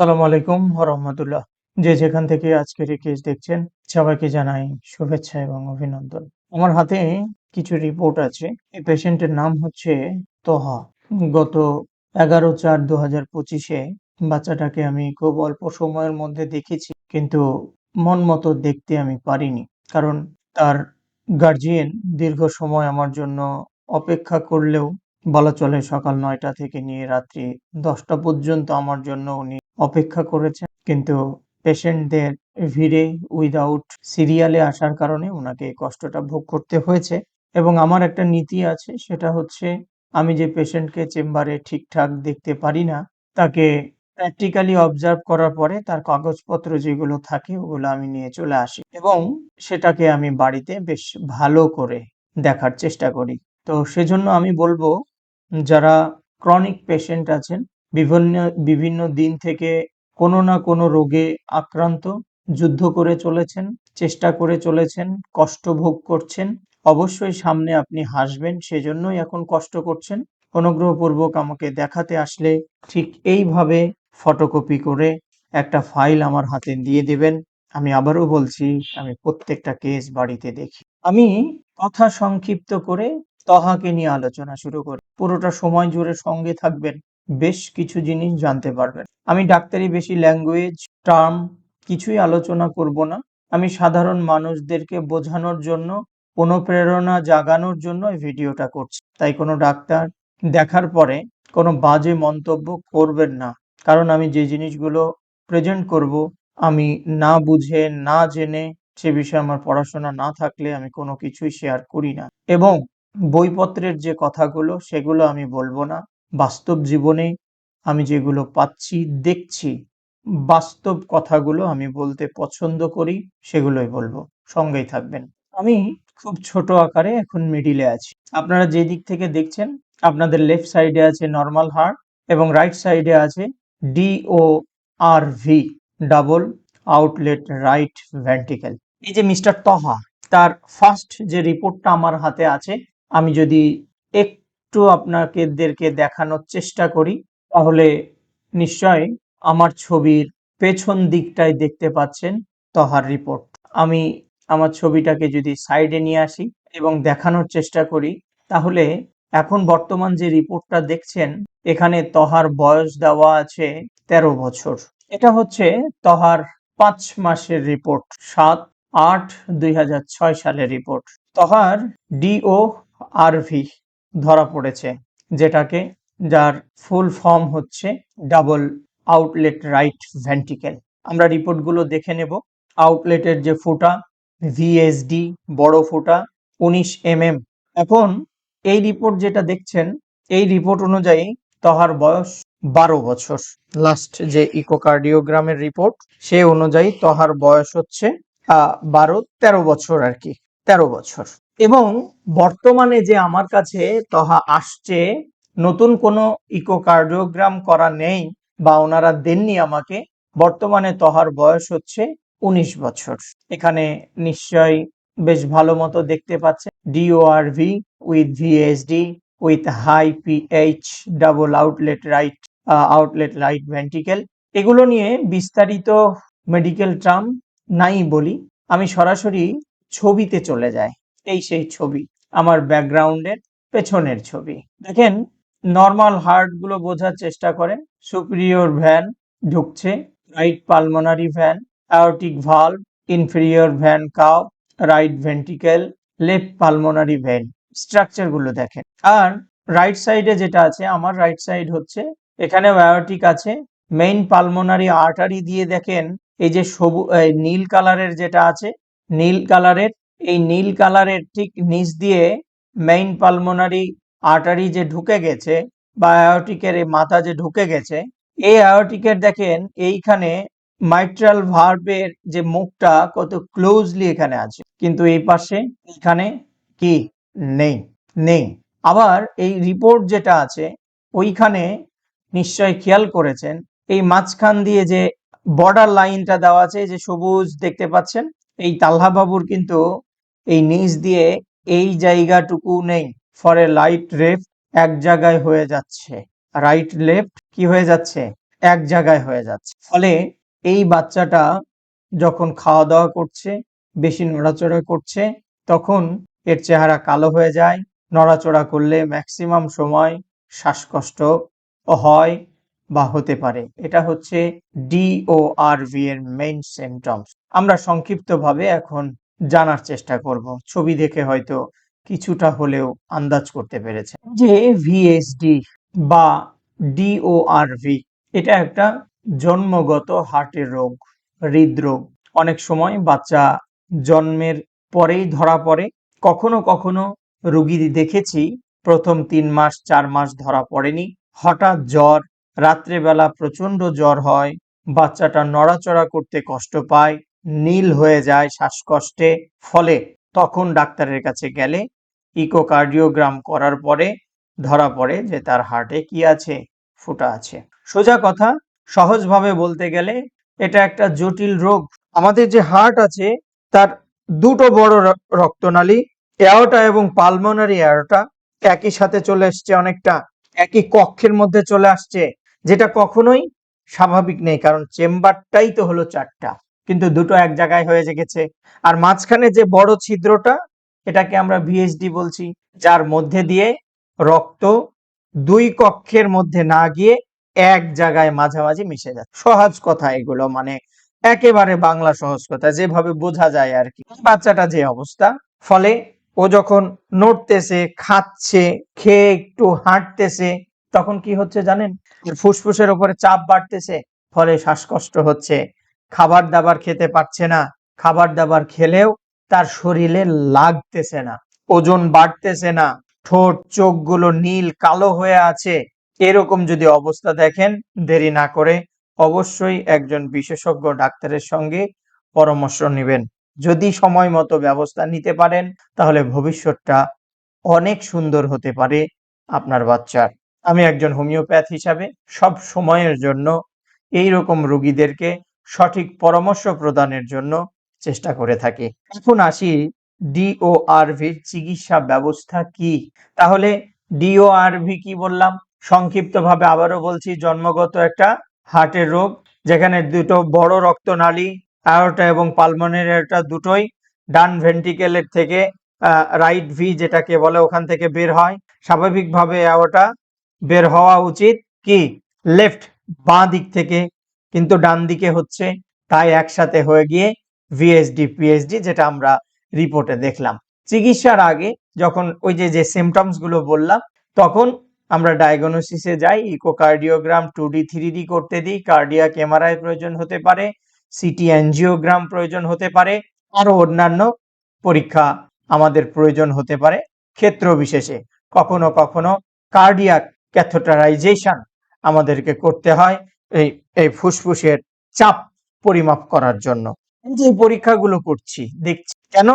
সালাম আলাইকুম রহমতুল্লাহ। যে যেখান থেকে আজকের এই কেস দেখছেন, সবাইকে জানাই শুভেচ্ছা এবং অভিনন্দন। আমার হাতে কিছু রিপোর্ট আছে। এই পেশেন্টের নাম হচ্ছে তোহা। গত এগারো চার দু হাজার পঁচিশে বাচ্চাটাকে আমি খুব অল্প সময়ের মধ্যে দেখেছি, কিন্তু মন মতো দেখতে আমি পারিনি। কারণ তার গার্জিয়ান দীর্ঘ সময় আমার জন্য অপেক্ষা করলেও বলা চলে সকাল নয়টা থেকে নিয়ে রাত্রি দশটা পর্যন্ত আমার জন্য উনি অপেক্ষা করেছেন। কিন্তু পেশেন্টদের ভিড়ে উইদাউট সিরিয়ালে আসার কারণে ওনাকে কষ্টটা ভোগ করতে হয়েছে। এবং আমার একটা নীতি আছে, সেটা হচ্ছে আমি যে পেশেন্টকে চেম্বারে ঠিকঠাক দেখতে পারি না, তাকে প্র্যাকটিক্যালি অবজার্ভ করার পরে তার কাগজপত্র যেগুলো থাকে, ওগুলো আমি নিয়ে চলে আসি। এবং সেটাকে আমি বাড়িতে বেশ ভালো করে দেখার চেষ্টা করি। তো সেজন্য আমি বলব, যারা ক্রনিক পেশেন্ট আছেন বিভিন্ন বিভিন্ন দিন থেকে কোনো না কোনো রোগে আক্রান্ত, যুদ্ধ করে চলেছেন, চেষ্টা করে চলেছেন, কষ্ট ভোগ করছেন। অবশ্যই সামনে আপনি হাসবেন, সেজন্যই এখন কষ্ট করছেন। অনুগ্রহপূর্বক আমাকে দেখাতে আসলে ঠিক এইভাবে ফটোকপি করে একটা ফাইল আমার হাতে দিয়ে দেবেন। আমি আবারও বলছি, আমি প্রত্যেকটা কেস বাড়িতে দেখি। আমি কথা সংক্ষিপ্ত করে তহাকে নিয়ে আলোচনা শুরু করি। পুরোটা সময় জুড়ে সঙ্গে থাকবেন। বেশ কিছু জিনিস জানতে পারবেন। আমি ডাক্তারি বেশি ল্যাঙ্গুয়েজ টার্ম কিছুই আলোচনা করব না। আমি সাধারণ মানুষদেরকে বোঝানোর জন্য, অনুপ্রেরণা জাগানোর জন্য এই ভিডিওটা করছি। তাই কোনো ডাক্তার দেখার পরে কোনো বাজে মন্তব্য করবেন না। কারণ আমি যে জিনিসগুলো প্রেজেন্ট করব, আমি না বুঝে, না জেনে সে বিষয়ে আমার পড়াশোনা না থাকলে আমি কোনো কিছুই শেয়ার করি না। এবং বইপত্রের যে কথাগুলো, সেগুলো আমি বলব না। বাস্তব জীবনে আমি যেগুলো পাচ্ছি, দেখছি, বাস্তব কথাগুলো আমি বলতে পছন্দ করি, সেগুলোই বলব। সঙ্গেই থাকবেন। আমি খুব ছোট আকারে এখন মিডিলে আছি। আপনারা যে দিক থেকে দেখছেন, আপনাদের লেফট সাইডে আছে নর্মাল হার্ট এবং রাইট সাইডে আছে D O R V double outlet right ventricle এই যে মিস্টার তহা তার ফার্স্ট যে রিপোর্টটা আমার হাতে আছে, আমি যদি একটু আপনাকেদেরকে দেখানোর চেষ্টা করি। তাহলে নিশ্চয় আমার ছবির পেছন দিকটায় দেখতে পাচ্ছেন তহার রিপোর্ট। আমি আমার ছবিটাকে যদি সাইডে নিয়ে আসি এবং দেখানোর চেষ্টা করি, তাহলে এখন বর্তমান যে রিপোর্টটা দেখছেন, এখানে তহার বয়স দেওয়া আছে তেরো বছর। এটা হচ্ছে তহার পাঁচ মাসের রিপোর্ট, সাত আট দুই সালের রিপোর্ট। তহার ডিও আরভি ধরা পড়েছে, যেটাকে যার ফুল ফর্ম হচ্ছে ডাবল আউটলেট রাইট ভেন্টিকেল। আমরা রিপোর্টগুলো দেখে নেব। আউটলেটের যে ফুটা, ভিএসডি, বড় ফুটা, উনিশ এমএম। এখন এই রিপোর্ট যেটা দেখছেন, এই রিপোর্ট অনুযায়ী তহার বয়স বারো বছর। লাস্ট যে ইকোকার্ডিওগ্রামের রিপোর্ট, সে অনুযায়ী তহার বয়স হচ্ছে বারো, তেরো বছর আর কি, তেরো বছর। এবং বর্তমানে যে আমার কাছে তহা আসছে, নতুন কোনো ইকোকার্ডিওগ্রাম করা নেই বা ওনারা দেননি আমাকে, বর্তমানে তহার বয়স হচ্ছে উনিশ বছর। এখানে নিশ্চয়ই বেশ ভালো মতো দেখতে পাচ্ছেন। DORV with VSD with high PH double outlet right outlet right ventricle এগুলো নিয়ে বিস্তারিত মেডিকেল টার্ম নাই বলি। আমি সরাসরি ছবিতে চলে যাই। এই সেই ছবি, আমার ব্যাকগ্রাউন্ডের পেছনের ছবি। দেখেন নর্মাল হার্টগুলো বোঝার চেষ্টা করেন। সুপিরিয়র ভ্যান ঢুকছে right pulmonary vein aortic valve inferior vena cava right ventricle left pulmonary vein স্ট্রাকচারগুলো দেখেন। আর রাইট সাইডে যেটা আছে, আমার রাইট সাইড হচ্ছে এখানে অ্যাওটিক আছে। মেইন পালমোনারি আর্টারি দিয়ে দেখেন, এই যে সবু নীল কালারের যেটা আছে, নীল কালারের এই নীল কালারের ঠিক নিচ দিয়ে মেইন পালমোনারি আর্টারি যে ঢুকে গেছে বা অ্যাওটিকের এই মাথা যে ঢুকে গেছে, এই অ্যাওটিকের দেখেন এইখানে মাইট্রাল ভার্বের যে মুখটা কত ক্লোজলি এখানে আছে। কিন্তু এই পাশে এখানে কি? নেই নেই। আবার এই রিপোর্ট যেটা আছে, ওইখানে নিশ্চয় খেয়াল করেছেন, এই মাঝখান দিয়ে যে বর্ডার লাইনটা দেওয়া আছে যে সবুজ দেখতে পাচ্ছেন, এই তাল্হা বাবুর কিন্তু এই নিচ দিয়ে এই জায়গাটুকু নেই। ফরে লাইট রেফট এক জায়গায় হয়ে যাচ্ছে। রাইট লেফট কি হয়ে যাচ্ছে? এক জায়গায় হয়ে যাচ্ছে। ফলে এই বাচ্চাটা যখন খাওয়া দাওয়া করছে, বেশি নড়াচড়া করছে, তখন এর চেহারা কালো হয়ে যায়। নড়াচড়া করলে ম্যাক্সিমাম সময় শ্বাসকষ্ট হয় বা হতে পারে। এটা হচ্ছে ডিওআরভি এর মেইন সিমটমস আমরা সংক্ষিপ্তভাবে এখন জানার চেষ্টা করব। ছবি দেখে হয়তো কিছুটা হলেও আন্দাজ করতে পেরেছে। যে ভিএসডি বা ডিওআরভি এটা একটা জন্মগত হার্টের রোগ, হৃদরোগ। অনেক সময় বাচ্চা জন্মের পরেই ধরা পড়ে। কখনো কখনো রুগী দেখেছি, প্রথম তিন মাস, চার মাস ধরা পড়েনি। হঠাৎ জ্বর, রাত্রেবেলা প্রচণ্ড জ্বর হয়, বাচ্চাটা নড়াচড়া করতে কষ্ট পায় নীল হয়ে যায় শ্বাসকষ্টে ফলে। তখন ডাক্তারের কাছে গেলে ইকোকার্ডিওগ্রাম করার পরে ধরা পড়ে যে তার হার্টে কি আছে, ফুটা আছে। সোজা কথা, সহজভাবে বলতে গেলে এটা একটা জটিল রোগ। আমাদের যে হার্ট আছে, তার দুটো বড় রক্তনালী, এয়ারটা এবং পালমোনারি এয়ারটা একই সাথে চলে আসছে অনেকটা, একই কক্ষের মধ্যে চলে আসছে, যেটা কখনোই স্বাভাবিক নেই, কারণ চেম্বারটাই তো হলো চারটা। কিন্তু দুটো এক জায়গায় হয়ে গেছে। আর মাঝখানে যে বড় ছিদ্রটা, এটাকে আমরা ভিএসডি বলছি, যার মধ্যে দিয়ে রক্ত দুই কক্ষের মধ্যে না গিয়ে এক জায়গায় মাঝামাঝি মিশে যায়। সহজ কথা এগুলো মানে একেবারে বাংলা সহজ কথা, যেভাবে বোঝা যায় আর কি। বাচ্চাটা যে অবস্থা, ফলে ও যখন নড়তেছে, খাচ্ছে, খেয়ে একটু হাঁটতেছে, তখন কি হচ্ছে জানেন? ফুসফুসের উপরে চাপ বাড়তেছে, ফলে শ্বাসকষ্ট হচ্ছে। খাবার দাবার খেতে পারছে না খাবার দাবার খেলেও তার শরীরে লাগতেছে না, ওজন বাড়তেছে না, ঠোঁট, চোখগুলো নীল, কালো হয়ে আছে। এরকম যদি অবস্থা দেখেন, দেরি না করে অবশ্যই একজন বিশেষজ্ঞ ডাক্তারের সঙ্গে পরামর্শ নেবেন। যদি সময় মতো ব্যবস্থা নিতে পারেন, তাহলে ভবিষ্যৎটা অনেক সুন্দর হতে পারে আপনার বাচ্চার। আমি একজন হোমিওপ্যাথ হিসাবে সব সময়ের জন্য এই রকম রোগীদেরকে সঠিক পরামর্শ প্রদানের জন্য চেষ্টা করে থাকি। এখন আসি ডিওআরভির চিকিৎসা ব্যবস্থা কি? তাহলে ডিওআরভি কি বললাম? সংক্ষিপ্তভাবে আবারও বলছি, জন্মগত একটা হার্টের রোগ, যেখানে দুটো বড় রক্তনালী আয়োটা এবং পালমনের একটা দুটোই ডান ভেন্টিকেলের থেকে রাইট ভি যেটাকে বলে ওখান থেকে বের হয়। স্বাভাবিকভাবে আয়োটা বের হওয়া উচিত কি? লেফট বাঁ দিক থেকে কিন্তু ডান দিকে হচ্ছে তাই একসাথে হয়ে গিয়ে ভিএসডি পিএসডি যেটা আমরা রিপোর্টে দেখলাম। চিকিৎসার আগে যখন ওই যে যে সিমটমসগুলো বললাম, তখন আমরা ডায়াগনোসিসে যাই echocardiogram two D three D করতে দিই কার্ডিয়াক এমআরআই প্রয়োজন হতে পারে সিটি অ্যানজিওগ্রাম প্রয়োজন হতে পারে, আরও অন্যান্য পরীক্ষা আমাদের প্রয়োজন হতে পারে ক্ষেত্র বিশেষে। কখনো কখনো কার্ডিয়াক ক্যাথোটারাইজেশন আমাদেরকে করতে হয় এই এই ফুসফুসের চাপ পরিমাপ করার জন্য। যে পরীক্ষাগুলো করছি, দেখছি কেন?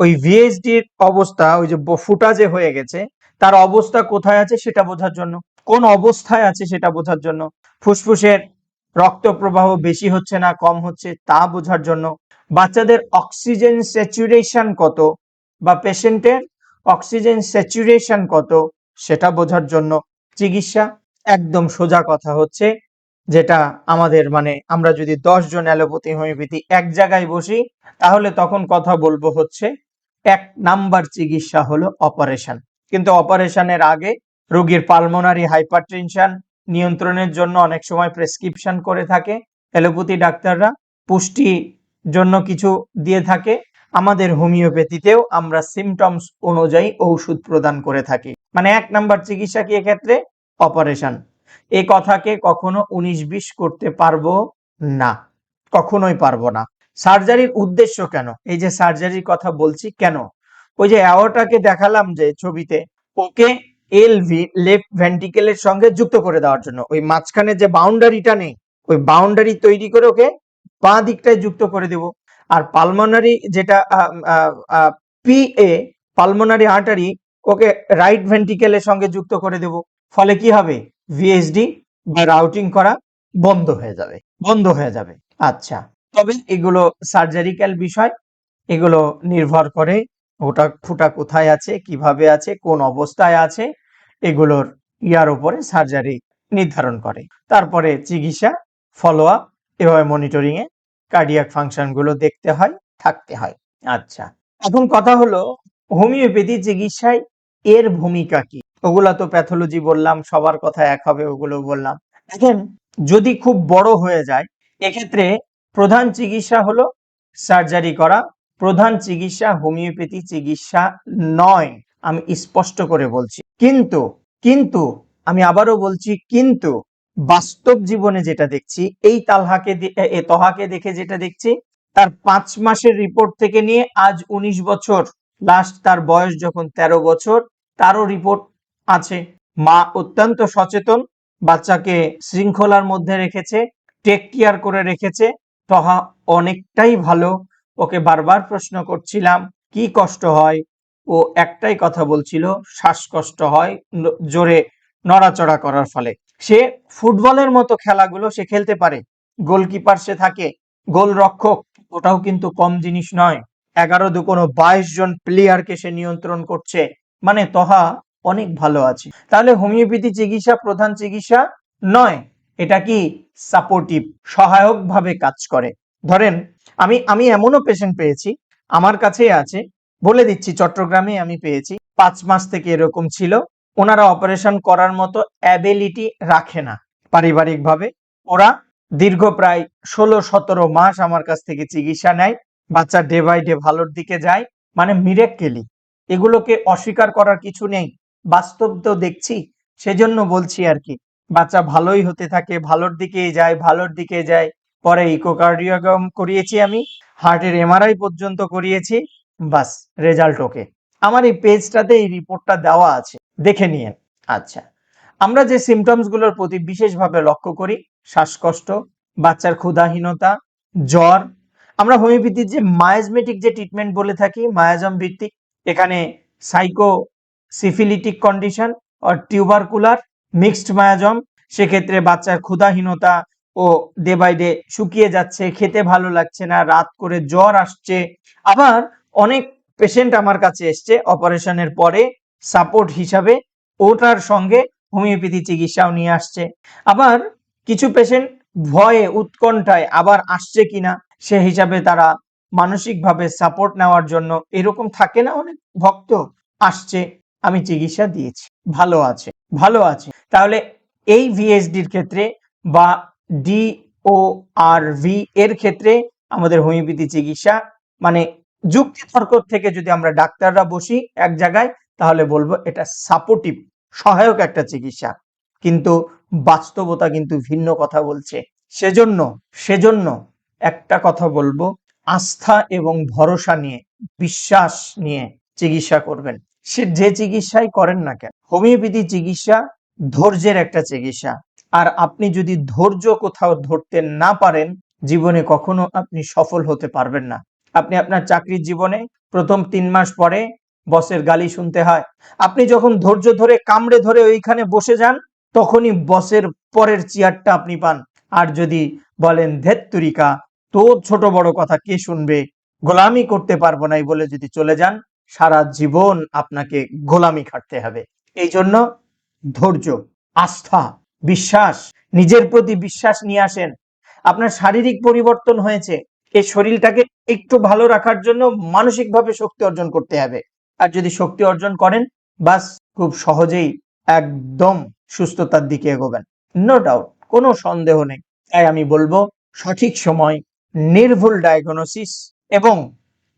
ওই ভিএসডির অবস্থা, ওই যে ফুটা যে হয়ে গেছে, তার অবস্থা কোথায় আছে সেটা বোঝার জন্য, কোন অবস্থায় আছে সেটা বোঝার জন্য, ফুসফুসের রক্ত প্রবাহ বেশি হচ্ছে না, কম হচ্ছে, তা বোঝার জন্য, বাচ্চাদের অক্সিজেন স্যাচুরেশন কত, বা পেশেন্টের অক্সিজেন স্যাচুরেশন কত, সেটা বোঝার জন্য চিকিৎসা একদম সোজা কথা হচ্ছে যেটা আমাদের মানে আমরা যদি দশ জন অ্যালোপ্যাথি হোমিওপ্যাথি এক জায়গায় বসি, তাহলে তখন কথা বলব হচ্ছে এক নাম্বার চিকিৎসা হলো অপারেশন। কিন্তু অপারেশনের আগে রোগীর পালমোনারি হাইপারটেনশন নিয়ন্ত্রণের জন্য অনেক সময় প্রেসক্রিপশন করে থাকে। অ্যালোপ্যাথি ডাক্তাররা পুষ্টি জন্য কিছু দিয়ে থাকে। আমাদের হোমিওপ্যাথিতেও আমরা সিমটমস অনুযায়ী ঔষধ প্রদান করে থাকি। মানে এক নাম্বার চিকিৎসা কি এক্ষেত্রে? অপারেশন। এই কথাকে কখনো উনিশ বিশ করতে পারব না। কখনোই পারব না। সার্জারির উদ্দেশ্য কেন? এই যে সার্জারির কথা বলছি, কেন? ওই যে অ্যাওটাকে দেখালাম যে ছবিতে, ওকে এলভি, লেফট ভেন্টিকেলের সঙ্গে যুক্ত করে দেওয়ার জন্য। ওই মাঝখানে যে বাউন্ডারিটা নেই, ওই বাউন্ডারি তৈরি করে ওকে বাঁ দিকটায় যুক্ত করে দেব। আর পালমোনারি যেটা PA, pulmonary artery, okay right ভেন্টিকেলের সঙ্গে যুক্ত করে দেব। ফলে কি হবে? ভিএসডি বা রাউটিং করা বন্ধ হয়ে যাবে, বন্ধ হয়ে যাবে। আচ্ছা তবে এগুলো সার্জারিক্যাল বিষয়, এগুলো নির্ভর করে ওটা ফুটা কোথায় আছে, কীভাবে আছে, কোন অবস্থায় আছে, এগুলোর ইয়ার উপরে সার্জারি নির্ধারণ করে। তারপরে চিকিৎসা ফলো আপ এভাবে মনিটরিং এ কার্ডিয়াক ফাংশনগুলো দেখতে হয়, থাকতে হয়। আচ্ছা এখন কথা হলো হোমিওপ্যাথি চিকিৎসায় এর ভূমিকা কি? ওগুলা তো প্যাথোলজি বললাম, সবার কথা এক হবে, ওগুলো বললাম। দেখেন, যদি খুব বড় হয়ে যায়, এক্ষেত্রে প্রধান চিকিৎসা হলো সার্জারি করা, প্রধান চিকিৎসা হোমিওপ্যাথি চিকিৎসা নয়, আমি স্পষ্ট করে বলছি। কিন্তু কিন্তু, আমি আবারও বলছি, কিন্তু বাস্তব জীবনে যেটা দেখছি, এই তালহাকে এ তহাকে দেখে যেটা দেখছি, তার পাঁচ মাসের রিপোর্ট থেকে নিয়ে আজ উনিশ বছর লাস্ট তার বয়স যখন তেরো বছর, তারও রিপোর্ট আছে। মা অত্যন্ত সচেতন, বাচ্চাকে শৃঙ্খলার মধ্যে রেখেছে টেক কেয়ার করে রেখেছে। তহা অনেকটাই ভালো। ওকে বারবার প্রশ্ন করছিলাম, কি কষ্ট হয়? ও একটাই কথা বলছিল, শ্বাসকষ্ট হয় জোরে নড়াচড়া করার ফলে। সে ফুটবলের মতো খেলাগুলো সে খেলতে পারে। গোলকিপার সে থাকে গোল রক্ষক ওটাও কিন্তু কম জিনিস নয়। এগারো দু কোনো বাইশ জন প্লেয়ারকে সে নিয়ন্ত্রণ করছে। মানে তহা অনেক ভালো আছে। তাহলে হোমিওপ্যাথি চিকিৎসা প্রধান চিকিৎসা নয়, এটা কি সাপোর্টিভ সহায়ক ভাবে কাজ করে। ধরেন, আমি আমি এমনও পেশেন্ট পেয়েছি, আমার কাছেই আছে, বলে দিচ্ছি, চট্টগ্রামে আমি পেয়েছি, পাঁচ মাস থেকে এরকম ছিল, ওনারা অপারেশন করার মতো অ্যাবিলিটি রাখে না পারিবারিকভাবে। ওরা দীর্ঘ প্রায় ষোলো, সতেরো মাস আমার কাছ থেকে চিকিৎসা নেয়, বাচ্চা ডে বাই ডে ভালোর দিকে যায় মানে মিরেক্কেলি এগুলোকে অস্বীকার করার কিছু নেই। বাস্তব তো দেখছি, সেজন্য বলছি আর কি। বাচ্চা ভালোই হতে থাকে, ভালোর দিকেই যায়, ভালোর দিকে যায়। পরে ইকোকার্ডিওগ্রাম করিয়েছি আমি, হার্টের এমআরআই পর্যন্ত করিয়েছি, বাস, রেজাল্ট ওকে। আমার এই পেজটাতে এই রিপোর্টটা দেওয়া আছে, দেখে নিয়েন। আচ্ছা আমরা যে সিমটমসগুলোর প্রতি বিশেষভাবে লক্ষ্য করি, শ্বাসকষ্ট, বাচ্চার ক্ষুধাহীনতা, জ্বর, আমরা হোমিওপ্যাথির যে মায়াজমেটিক যে ট্রিটমেন্ট বলে থাকি মায়াজম ভিত্তিক এখানে সাইকো সিফিলিটিক কন্ডিশন আর টিউবারকুলার মিক্সড মায়াজম সেক্ষেত্রে বাচ্চার ক্ষুধাহীনতা ও ডে বাই ডে শুকিয়ে যাচ্ছে, খেতে ভালো লাগছে না, রাত করে জ্বর আসছে। আবার অনেক পেশেন্ট আমার কাছে এসছে অপারেশনের পরে সাপোর্ট হিসাবে ওটার সঙ্গে হোমিওপ্যাথি চিকিৎসাও নিয়ে আসছে। আবার কিছু পেশেন্ট ভয়ে, উৎকণ্ঠায় আবার আসছে কিনা, সে হিসাবে তারা মানসিকভাবে সাপোর্ট নেওয়ার জন্য এরকম থাকে না, অনেক ভক্ত আসছে। আমি চিকিৎসা দিয়েছি। ভালো আছে। ভালো আছে। তাহলে এই ভিএসডির ক্ষেত্রে বা ডি ও আর ভি এর ক্ষেত্রে আমাদের হোমিওপ্যাথি চিকিৎসা মানে যুক্তি তর্ক থেকে যদি আমরা ডাক্তাররা বসি এক জায়গায়, তাহলে বলব এটা সাপোর্টিভ সহায়ক একটা চিকিৎসা। কিন্তু বাস্তবতা কিন্তু ভিন্ন কথা বলছে। সেজন্য সেজন্য একটা কথা বলব, আস্থা এবং ভরসা নিয়ে, বিশ্বাস নিয়ে চিকিৎসা করবেন। সে যে চিকিৎসাই করেন না কেন, হোমিওপ্যাথি চিকিৎসা ধৈর্যের একটা চিকিৎসা। আর আপনি যদি ধৈর্য কোথাও ধরতে না পারেন, জীবনে কখনো আপনি সফল হতে পারবেন না। আপনি আপনার চাকরির জীবনে প্রথম তিন মাস পরে বসের গালি শুনতে হয়। আপনি যখন ধৈর্য ধরে কামড়ে ধরে ওইখানে বসে যান, তখনই বসের পরের চেয়ারটা আপনি পান। আর যদি বলেন ধেত্তুরিকা তো ছোট বড় কথা কে শুনবে? গোলামি করতে পারব নাই বলে যদি চলে যান সারা জীবন আপনাকে গোলামি খাটতে হবে। এই জন্য ধৈর্য, আস্থা, বিশ্বাস, নিজের প্রতি বিশ্বাস নিয়ে আসেন। আপনার শারীরিক পরিবর্তন হয়েছে। এই শরীরটাকে একটু ভালো রাখার জন্য মানসিকভাবে শক্তি অর্জন করতে হবে। আর যদি শক্তি অর্জন করেন, বাস খুব সহজেই একদম সুস্থতার দিকে এগোবেন। নো ডাউট কোনো সন্দেহ নেই। তাই আমি বলব, সঠিক সময়, নির্ভুল ডায়াগনোসিস এবং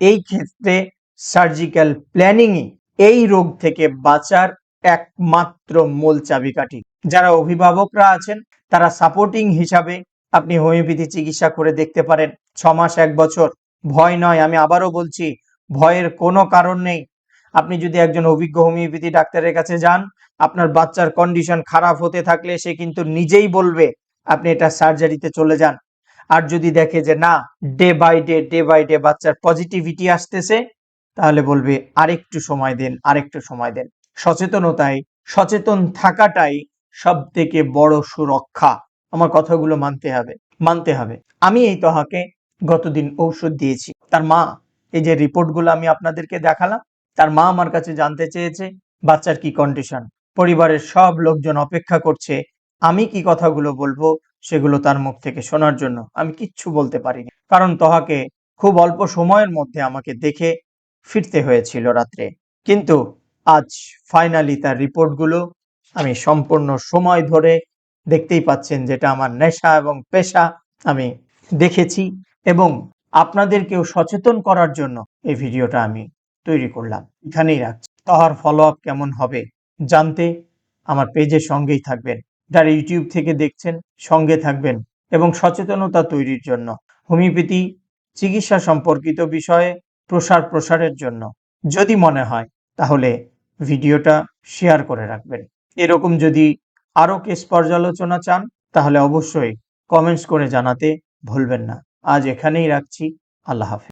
এই ক্ষেত্রে সার্জিক্যাল প্ল্যানিংই এই রোগ থেকে বাঁচার একমাত্র মূল চাবিকাঠি। যারা অভিভাবকরা আছেন, তারা সাপোর্টিং হিসাবে আপনি হোমিওপ্যাথি চিকিৎসা করে দেখতে পারেন। ছ মাস, এক বছর। ভয় নয়, আমি আবারও বলছি, ভয়ের কোনো কারণ নেই। আপনি যদি একজন অভিজ্ঞ হোমিওপ্যাথি ডাক্তারের কাছে যান, আপনার বাচ্চার কন্ডিশন খারাপ হতে থাকলে সে কিন্তু নিজেই বলবে, আপনি এটা সার্জারিতে চলে যান। আর যদি দেখে যে না day by day day by day বাচ্চার পজিটিভিটি আসতেছে তাহলে বলবে, আরেকটু সময় দেন, আরেকটু সময় দেন। সচেতনতায় সচেতন থাকাটাই সব থেকে বড় সুরক্ষা। আমার কথাগুলো মানতে হবে মানতে হবে। আমি এই তহাকে গতদিন ঔষধ দিয়েছি। তার মা, এই যে রিপোর্টগুলো আমি আপনাদেরকে দেখালাম, তার মা আমার কাছে জানতে চেয়েছে, বাচ্চার কি কন্ডিশন? পরিবারের সব লোকজন অপেক্ষা করছে, আমি কি কথাগুলো বলব সেগুলো তার মুখ থেকে শোনার জন্য। আমি কিচ্ছু বলতে পারিনি। কারণ তহাকে খুব অল্প সময়ের মধ্যে আমাকে দেখে ফিরতে হয়েছিল রাত্রে। কিন্তু আজ ফাইনালি তার রিপোর্টগুলো আমি সম্পূর্ণ সময় ধরে দেখতেই পাচ্ছেন যেটা আমার নেশা এবং পেশা আমি দেখেছি এবং আপনাদেরকেও সচেতন করার জন্য এই ভিডিওটা আমি তৈরি করলাম। এখানেই রাখছি। তহার ফলো আপ কেমন হবে জানতে আমার পেজের সঙ্গেই থাকবেন। যারা ইউটিউব থেকে দেখছেন, সঙ্গে থাকবেন এবং সচেতনতা তৈরির জন্য। হোমিওপ্যাথি, চিকিৎসা সম্পর্কিত বিষয়ে প্রসার প্রসারের জন্য। যদি মনে হয়, তাহলে ভিডিওটা শেয়ার করে রাখবেন। এরকম যদি আরও কেস পর্যালোচনা চান, তাহলে অবশ্যই কমেন্টস করে জানাতে ভুলবেন না। আজ এখানেই রাখছি। আল্লাহ হাফেজ।